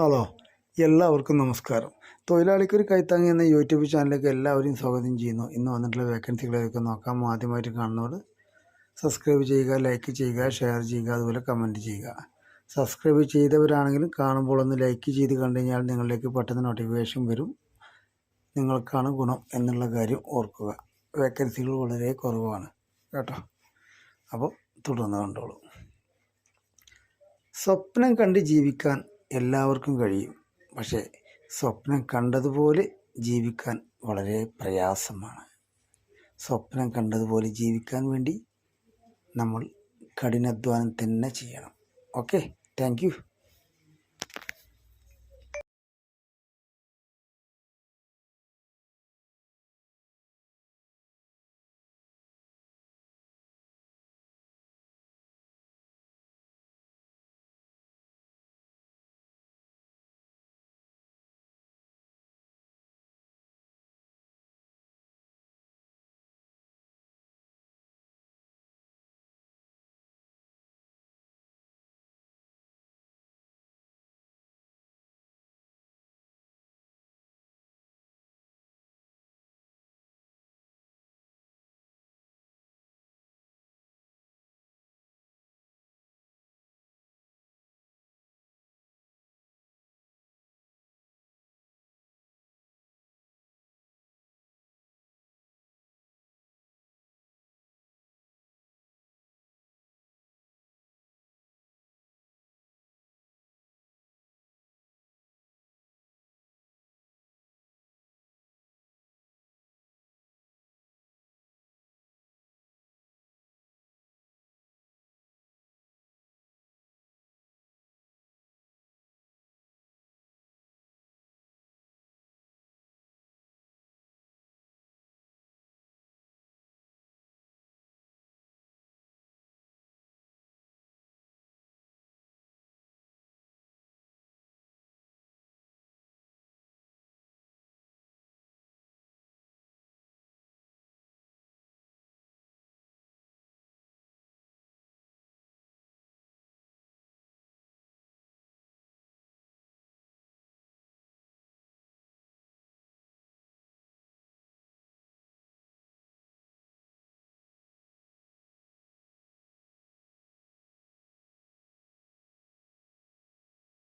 Hello എല്ലാവർക്കും നമസ്കാരം. തൊഴിലാളിക്കൊരു കൈത്താങ്ങി എന്ന യൂട്യൂബ് ചാനലിലേക്ക് എല്ലാവരെയും സ്വാഗതം ചെയ്യുന്നു. ഇന്ന് വന്നിട്ടുള്ള വേക്കൻസികളൊക്കെ നോക്കാം. ആദ്യമായിട്ട് കാണുന്നവർ സബ്സ്ക്രൈബ് ചെയ്യുക ലൈക്ക് ചെയ്യുക ഷെയർ ചെയ്യുക അതുപോലെ കമന്റ് ചെയ്യുക. സബ്സ്ക്രൈബ് ചെയ്തവരാണെങ്കിലും കാണുമ്പോൾ ഒന്ന് ലൈക്ക് ചെയ്ത് കണ്ടു കഴിഞ്ഞാൽ നിങ്ങളിലേക്ക് പെട്ടെന്ന് നോട്ടിഫിക്കേഷൻ വരും. നിങ്ങൾക്കാണ് ഗുണം എന്നുള്ള കാര്യം ഓർക്കുക. വേക്കൻസികൾ വളരെ കുറവാണ്. കേട്ടോ? അപ്പോൾ തുടർന്ന് കണ്ടോളൂ. സ്വപ്നം കണ്ട് ജീവിക്കാൻ എല്ലാവർക്കും കഴിയും. പക്ഷേ സ്വപ്നം കണ്ടതുപോലെ ജീവിക്കാൻ വളരെ പ്രയാസമാണ്. സ്വപ്നം കണ്ടതുപോലെ ജീവിക്കാൻ വേണ്ടി നമ്മൾ കഠിനാധ്വാനം തന്നെ ചെയ്യണം. Okay thank you.